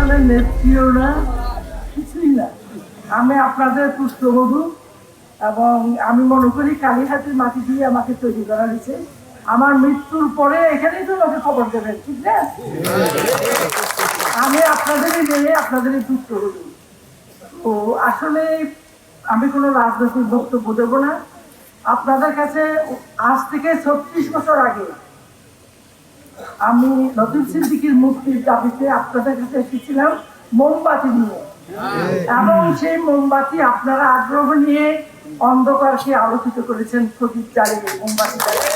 আসলে নেত্রীও না কিছুই না। আমি আপনাদের পুত্রবধূ এবং আমি মনে করি কালীহাতির মাটি দিয়ে আমাকে তৈরি করা হয়েছে। আমার মৃত্যুর পরে এখানেই তো আমাকে খবর দেবেন, ঠিক না? আমি আপনাদেরই মেয়ে, আপনাদেরই পুত্রবধূ তো আসলে আমি কোনো রাজনৈতিক বক্তব্য দেবো না। আপনাদের কাছে আজ থেকে ছত্রিশ বছর আগে আমি লতিফ সিদ্দিকির মুক্তির দাবিতে আপনাদের কাছে এসেছিলাম মোমবাতি নিয়ে। এবং সেই মোমবাতি আপনারা আগ্রহ নিয়ে অন্ধকারকে আলোকিত করেছেন প্রদীপ জ্বালিয়ে মোমবাতি জ্বালিয়ে।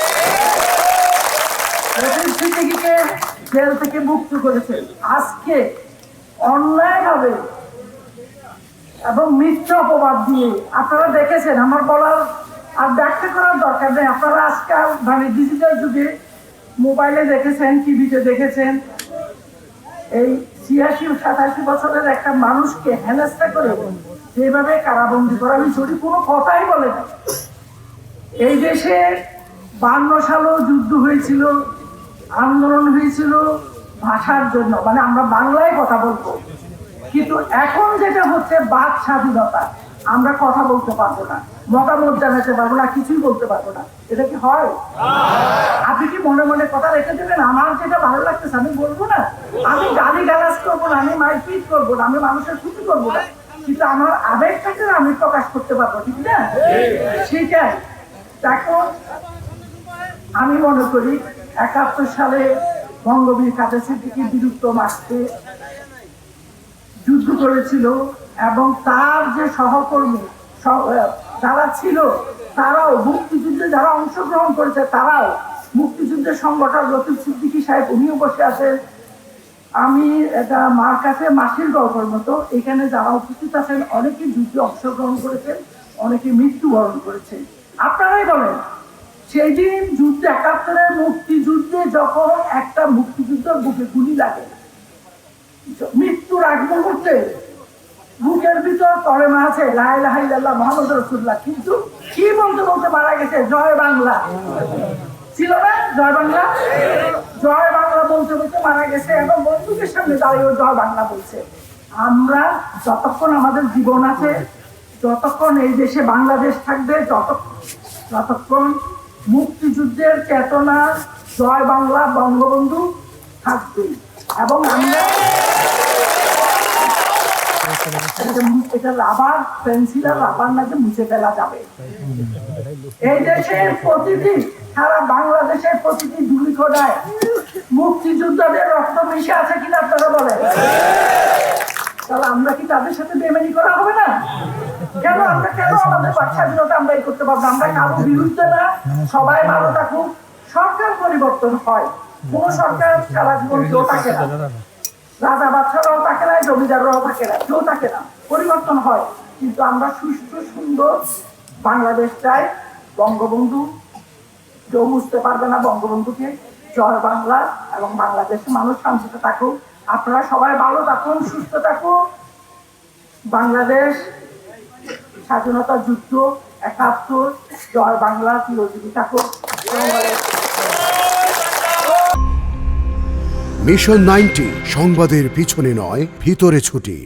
লতিফ সিদ্দিকিকে জেল থেকে মুক্ত করেছেন আজকে অন্যায়ভাবে এবং মিথ্যা অপবাদ দিয়ে আপনারা দেখেছেন আমার বলার আর ব্যাখ্যা করার দরকার নেই। আপনারা আজকাল মানে ডিজিটাল যুগে মোবাইলে দেখেছেন, টিভিতে দেখেছেন। এই ছিয়াশি সাতাশি বছরের একটা মানুষকে হেনস্থা করে যেভাবে কারাবন্দি করা হয়েছে ওটি কোনো কথাই বলে এই দেশে বান্ন সালেও যুদ্ধ হয়েছিল, আন্দোলন হয়েছিল ভাষার জন্য মানে আমরা বাংলায় কথা বলব। কিন্তু এখন যেটা হচ্ছে বাক স্বাধীনতা, আমরা কথা বলতে পারব না, মতামত জানাতে পারব না, কিছুই বলতে পারব না। এটা কি হয়? আপনি মনে মনে কথা রেখে দেবেন আমার যেটা ভালো লাগতেছে, আমি বলব না। আমি গালি গালাজ করব না, আমি মারপিট করব না, আমি মানুষের ক্ষতি করব না। কিন্তু আমার আবেগটাকে আমি প্রকাশ করতে পারব, ঠিক না? সেটাই। এখন আমি মনে করি একাত্তর সালে বঙ্গবীর কাদের সিদ্দিকির বিরুদ্ধ মাসতে যুদ্ধ করেছিল এবং তার যে সহকর্মী, সহ- যারা ছিল, তারাও মুক্তিযুদ্ধে যারা অংশগ্রহণ করেছে, তারাও মুক্তিযুদ্ধের সংগঠন লতিফ সিদ্দিকী সাহেব, উনিও বসে আছেন আমি এটা মার কাছে মাসির গল্পের মতো। এখানে যারা উপস্থিত আছেন অনেকে যুদ্ধে অংশগ্রহণ করেছেন, অনেকে মৃত্যুবরণ করেছেন আপনারাই বলেন, সেই দিন যুদ্ধ, একাত্তরের মুক্তিযুদ্ধে যখন একটা মুক্তিযুদ্ধের বুকে গুলি লাগে, মৃত্যুর আগ মুহূর্তে বুকের ভিতর কলেমা আছে লাই লাহাই মোহাম্মদ রসুল্লাহ কিন্তু কি বলতে বলতে মারা গেছে? জয় বাংলা। ছিল না? জয় বাংলা? জয় বাংলা বলতে বলতে মারা গেছে। এবং বন্দুকের সামনে দাঁড়িয়েও জয় বাংলা বলছে। আমরা যতক্ষণ আমাদের জীবন আছে, যতক্ষণ এই দেশে বাংলাদেশ থাকবে যত যতক্ষণ মুক্তিযুদ্ধের চেতনা জয় বাংলা বঙ্গবন্ধু থাকবে। এবং আমরা এটা- রাবার পেন্সিল আর রাবার না যে মুছে ফেলা যাবে। এই দেশের প্রতিটি সারা বাংলাদেশের প্রতিটি ধুলি খোদায় মুক্তিযোদ্ধাদের রক্ত মিশে আছে কিনা আপনারা বলেন। তাহলে আমরা কি তাদের সাথে বেমানি করা হবে না? কেন? আমরা কেন আমাদের স্বাধীনতা আমরা করতে পারব আমরা কারও বিরুদ্ধে না, সবাই ভালো থাকুক। সরকার পরিবর্তন হয়। কোন সরকার সারা জীবন কেউ থাকে না। রাজা বাচ্চারাও থাকে না, জমিদাররাও থাকে না, কেউ থাকে না। পরিবর্তন হয়। কিন্তু আমরা সুস্থ সুন্দর বাংলাদেশ চাই। বঙ্গবন্ধু কেউ বুঝতে পারবে না বঙ্গবন্ধুকে। জয় বাংলা এবং বাংলাদেশের মানুষ শান্তিতে থাকুক। আপনারা সবাই ভালো থাকুন, সুস্থ থাকুন বাংলাদেশ স্বাধীনতা যুদ্ধ একাত্তর, জয় বাংলা চিরজীবী থাকুক। মিশন নাইনটি সংবাদের পিছনে নয়, ভিতরে ছুটি।